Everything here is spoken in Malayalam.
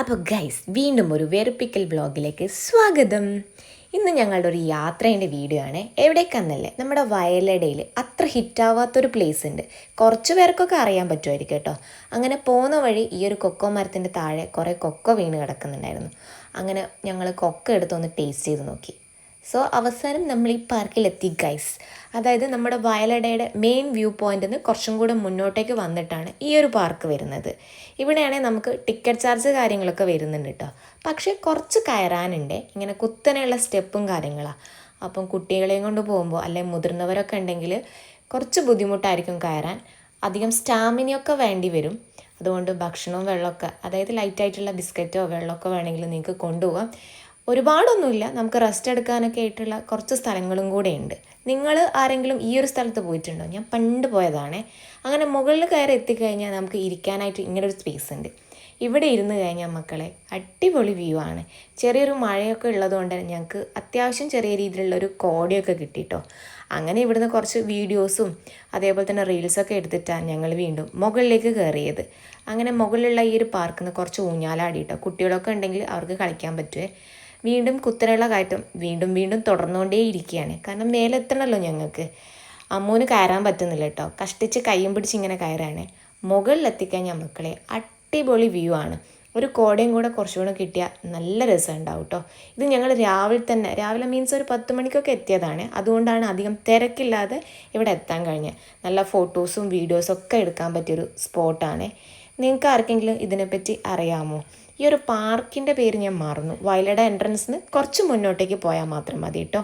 അപ്പോൾ ഗൈസ് വീണ്ടും ഒരു വെറുപ്പിക്കൽ ബ്ലോഗിലേക്ക് സ്വാഗതം. ഇന്ന് ഞങ്ങളുടെ ഒരു യാത്രേന്റെ വീഡിയോ ആണ്. എവിടേക്കാന്നല്ലേ? നമ്മുടെ വയലടയിൽ അത്ര ഹിറ്റാവാത്തൊരു പ്ലേസ് ഉണ്ട്. കുറച്ച് പേർക്കൊക്കെ അറിയാൻ പറ്റുമായിരിക്കും കേട്ടോ. അങ്ങനെ പോകുന്ന വഴി ഈ ഒരു കൊക്കോ മരത്തിന്റെ താഴെ കുറേ കൊക്കോ വീണ് കിടക്കുന്നുണ്ടായിരുന്നു. അങ്ങനെ ഞങ്ങൾ കൊക്കോ എടുത്തൊന്ന് ടേസ്റ്റ് ചെയ്ത് നോക്കി. സോ അവസാനം നമ്മൾ ഈ പാർക്കിലെത്തി ഗൈസ് അതായത് നമ്മുടെ വയലടയുടെ മെയിൻ വ്യൂ പോയിന്റിൽ നിന്ന് കുറച്ചും കൂടെ മുന്നോട്ടേക്ക് വന്നിട്ടാണ് ഈ ഒരു പാർക്ക് വരുന്നത്. ഇവിടെയാണെങ്കിൽ നമുക്ക് ടിക്കറ്റ് ചാർജ് കാര്യങ്ങളൊക്കെ വരുന്നുണ്ട് കേട്ടോ പക്ഷേ കുറച്ച് കയറാനുണ്ട്. ഇങ്ങനെ കുത്തനെയുള്ള സ്റ്റെപ്പും കാര്യങ്ങളാണ് അപ്പം കുട്ടികളെയും കൊണ്ട് പോകുമ്പോൾ അല്ലെങ്കിൽ മുതിർന്നവരൊക്കെ ഉണ്ടെങ്കിൽ കുറച്ച് ബുദ്ധിമുട്ടായിരിക്കും കയറാൻ. അധികം സ്റ്റാമിനയൊക്കെ വേണ്ടി വരും. അതുകൊണ്ട് ഭക്ഷണവും വെള്ളമൊക്കെ അതായത് ലൈറ്റായിട്ടുള്ള ബിസ്ക്കറ്റോ വെള്ളമൊക്കെ വേണമെങ്കിൽ നിങ്ങൾക്ക് കൊണ്ടുപോകാം. ഒരുപാടൊന്നുമില്ല. നമുക്ക് റെസ്റ്റ് എടുക്കാനൊക്കെ ആയിട്ടുള്ള കുറച്ച് സ്ഥലങ്ങളും കൂടെ ഉണ്ട്. നിങ്ങൾ ആരെങ്കിലും ഈ ഒരു സ്ഥലത്ത് പോയിട്ടുണ്ടോ? ഞാൻ പണ്ട് പോയതാണേ. അങ്ങനെ മുകളിൽ കയറി എത്തിക്കഴിഞ്ഞാൽ നമുക്ക് ഇരിക്കാനായിട്ട് ഇങ്ങനൊരു സ്പേസ് ഉണ്ട്. ഇവിടെ ഇരുന്ന് കഴിഞ്ഞാൽ മക്കളെ അടിപൊളി വ്യൂ ആണ്. ചെറിയൊരു മഴയൊക്കെ ഉള്ളതുകൊണ്ട് തന്നെ ഞങ്ങൾക്ക് അത്യാവശ്യം ചെറിയ രീതിയിലുള്ളൊരു കോടിയൊക്കെ കിട്ടിയിട്ടോ അങ്ങനെ ഇവിടുന്ന് കുറച്ച് വീഡിയോസും അതേപോലെ തന്നെ റീൽസൊക്കെ എടുത്തിട്ടാണ് ഞങ്ങൾ വീണ്ടും മുകളിലേക്ക് കയറിയത് അങ്ങനെ മുകളിലുള്ള ഈ ഒരു പാർക്കിൽ നിന്ന് കുറച്ച് ഊഞ്ഞാലാടിയിട്ടോ കുട്ടികളൊക്കെ ഉണ്ടെങ്കിൽ അവർക്ക് കളിക്കാൻ പറ്റുമേ വീണ്ടും കുത്തനെയുള്ള കയറ്റം വീണ്ടും വീണ്ടും തുടർന്നുകൊണ്ടേ ഇരിക്കുകയാണ്. കാരണം മേലെ എത്തണമല്ലോ ഞങ്ങൾക്ക്. അമ്മൂന് കയറാൻ പറ്റുന്നില്ല കേട്ടോ. കഷ്ടിച്ച് കയ്യും പിടിച്ച് ഇങ്ങനെ കയറാണ്. മുകളിലെത്തിക്കഴിഞ്ഞാൽ മക്കളെ അടിപൊളി വ്യൂ ആണ്. ഒരു കോടയും കൂടെ കുറച്ചുകൂടെ കിട്ടിയാൽ നല്ല രസം ഉണ്ടാവും കേട്ടോ ഇത് ഞങ്ങൾ രാവിലെ തന്നെ രാവിലെ മീൻസ് ഒരു പത്ത് മണിക്കൊക്കെ എത്തിയതാണ്. അതുകൊണ്ടാണ് അധികം തിരക്കില്ലാതെ ഇവിടെ എത്താൻ കഴിഞ്ഞത്. നല്ല ഫോട്ടോസും വീഡിയോസും ഒക്കെ എടുക്കാൻ പറ്റിയൊരു സ്പോട്ടാണ് നിങ്ങൾക്ക് ആർക്കെങ്കിലും ഇതിനെപ്പറ്റി അറിയാമോ? ഈ ഒരു പാർക്കിന്റെ പേര് ഞാൻ മാറുന്നു. വയലട എൻട്രൻസിന് കുറച്ച് മുന്നോട്ടേക്ക് പോയാൽ മാത്രം മതി കേട്ടോ